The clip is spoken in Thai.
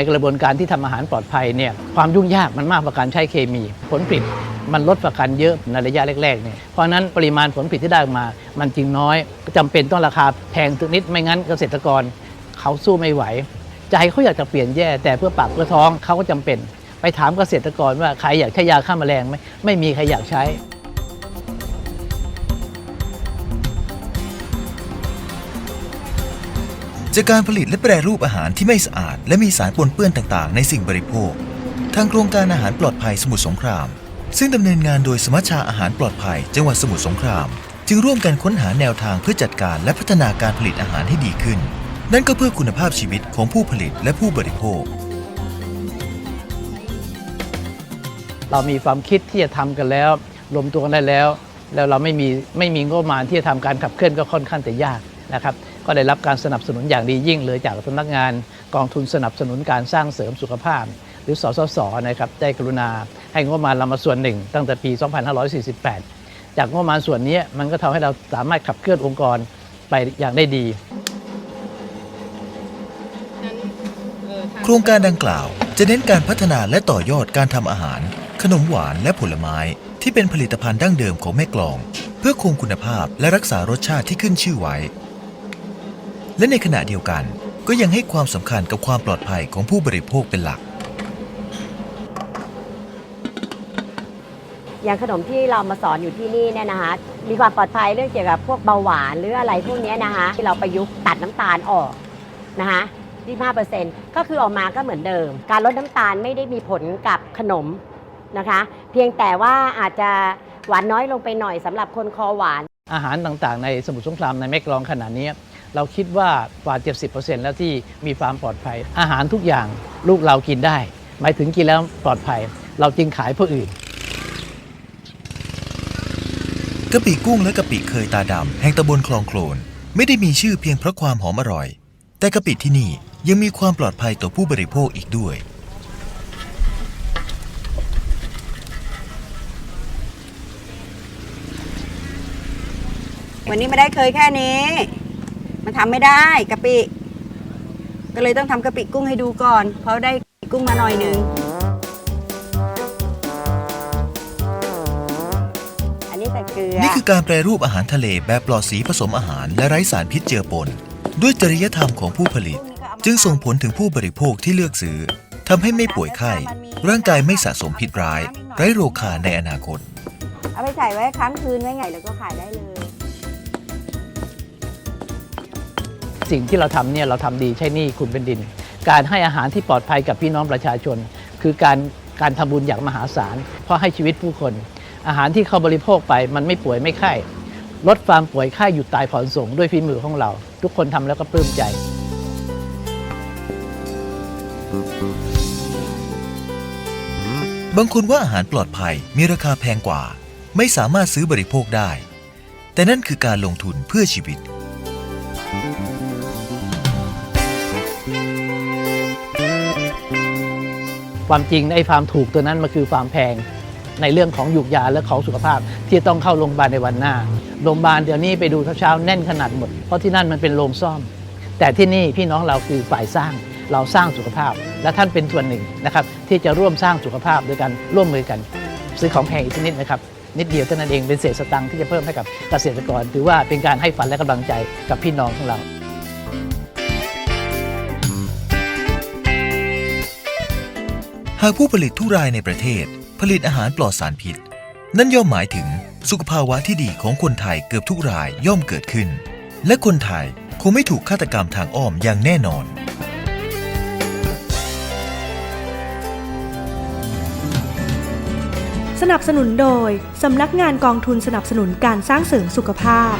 ในกระบวนการที่ทำอาหารปลอดภัยเนี่ยความยุ่งยากมันมากกว่าการใช้เคมี ผลผลิตมันลดประกันเยอะในระยะแรกๆเนี่ยเพราะนั้นปริมาณผลผลิตที่ได้มา มันจึงน้อยจำเป็นต้องราคาแพงถึงนิดไม่งั้นเกษตรกรเขาสู้ไม่ไหว ใจเขาอยากจะเปลี่ยนแย่ แต่เพื่อปากเพื่อท้องเขาก็จำเป็น ไปถามเกษตรกรว่าใครอยากใช้ยาฆ่าแมลงไหมไม่มีใครอยากใช้ จากการผลิตและแปรรูปอาหารที่ไม่สะอาด และมีสารปนเปื้อนต่างๆ ในสิ่งบริโภค ทางโครงการอาหารปลอดภัยสมุทรสงคราม ซึ่งดำเนินงานโดยสมัชชาอาหารปลอดภัย จังหวัดสมุทรสงคราม จึงร่วมกันค้นหาแนวทางเพื่อจัดการและพัฒนาการผลิตอาหารให้ดีขึ้น นั่นก็เพื่อคุณภาพชีวิตของผู้ผลิตและผู้บริโภค เรามีความคิดที่จะทำกันแล้วรวมตัวกันได้แล้ว แล้วเราไม่มีไม่มีงบประมาณที่จะทำการขับเคลื่อนก็ค่อนข้างจะยาก นะครับก็ได้รับการสนับสนุนอย่างดียิ่งเลยจากสำนักงานกองทุนสนับสนุนการสร้างเสริมสุขภาพ หรือสสสนะครับได้กรุณาให้งบประมาณเรามาส่วนหนึ่ง ตั้งแต่ปี 2548 จากงบประมาณส่วนนี้มันก็ทำให้เราสามารถขับเคลื่อนองค์กรไปอย่างได้ดีโครงการดังกล่าว จะเน้นการพัฒนาและต่อยอดการทำอาหาร ขนมหวานและผลไม้ ที่เป็นผลิตภัณฑ์ดั้งเดิมของแม่กลอง เพื่อคงคุณภาพและรักษารสชาติที่ขึ้นชื่อไว้ และในขณะเดียวกันก็ยังให้ความสำคัญกับความปลอดภัยของผู้บริโภคเป็นหลัก อย่างขนมที่เรามาสอนอยู่ที่นี่เนี่ยนะคะ มีความปลอดภัยเรื่องเกี่ยวกับพวกเบาหวานหรืออะไรพวกเนี้ยนะคะที่เราประยุกต์ตัดน้ำตาลออกนะคะ25%ก็คือออกมาก็เหมือนเดิม การลดน้ำตาลไม่ได้มีผลกับขนมนะคะ เพียงแต่ว่าอาจจะหวานน้อยลงไปหน่อยสำหรับคนคอหวาน อาหารต่างๆ ในสมุทรสงครามในแม่กลองขนาดนี้ เราคิดว่ากว่า 70%แล้วที่มีความปลอดภัย อาหารทุกอย่างลูกเรากินได้ หมายถึงกินแล้วปลอดภัย เราจึงขายผู้อื่นกะปิกุ้งและกะปิเคยตาดำแห่งตำบลคลองโคลนไม่ได้มีชื่อเพียงเพราะความหอมอร่อย แต่กะปิที่นี่ยังมีความปลอดภัยต่อผู้บริโภคอีกด้วย วันนี้ไม่ได้เคยแค่นี้ มันทำไม่ได้กะปิ ก็เลยต้องทำกะปิกุ้งให้ดูก่อน เพราะได้กะปิกุ้งมาหน่อยนึง อันนี้ใส่เกลือ นี่คือการแปรรูปอาหารทะเลแบบปลอดสีผสมอาหารและไร้สารพิษเจือปน ด้วยจริยธรรมของผู้ผลิต จึงส่งผลถึงผู้บริโภคที่เลือกซื้อทำให้ไม่ป่วยไข้ ร่างกายไม่สะสมพิษร้าย ไร้โรคาในอนาคต เอาไปใส่ไว้ค้างคืนไว้ไงแล้วก็ขายได้เลย สิ่งที่เราทำเนี่ยเราทำดีใช่หนี่คุณเป็นดิน การให้อาหารที่ปลอดภัยกับพี่น้องประชาชน คือการการทำบุญอย่างมหาศาล เพราะให้ชีวิตผู้คน อาหารที่เขาบริโภคไปมันไม่ป่วยไม่ไข้ลดความป่วยไข้หยุดตายผ่อนส่งด้วยฝีมือของเรา ทุกคนทำแล้วก็ปลื้มใจ บางคนว่าอาหารปลอดภัยมีราคาแพงกว่า ไม่สามารถซื้อบริโภคได้ แต่นั่นคือการลงทุนเพื่อชีวิต ความจริงไอ้ความถูกตัวนั้นมันคือความแพงในเรื่องของหยุกยาและของสุขภาพที่ต้องเข้าโรงพยาบาลในวันหน้า โรงพยาบาลเดี๋ยวนี้ไปดูเช้าๆแน่นขนาดหมด เพราะที่นั่นมันเป็นโรงซ่อม แต่ที่นี่พี่น้องเราคือฝ่ายสร้าง เราสร้างสุขภาพ และท่านเป็นส่วนหนึ่งนะครับที่จะร่วมสร้างสุขภาพโดยการร่วมมือกัน ซื้อของแพงอีกชนิดนะครับนิดเดียวเท่านั้นเองเป็นเศษสตังค์ที่จะเพิ่มให้กับเกษตรกร ถือว่าเป็นการให้ฝันและกำลังใจกับพี่น้องของเรา หากผู้ผลิตทุกรายในประเทศ ผลิตอาหารปลอดสารพิษ นั่นย่อมหมายถึงสุขภาวะที่ดีของคนไทยเกือบทุกรายย่อมเกิดขึ้น และคนไทยคงไม่ถูกฆาตกรรมทางอ้อมอย่างแน่นอน สนับสนุนโดย สำนักงานกองทุนสนับสนุนการสร้างเสริมสุขภาพ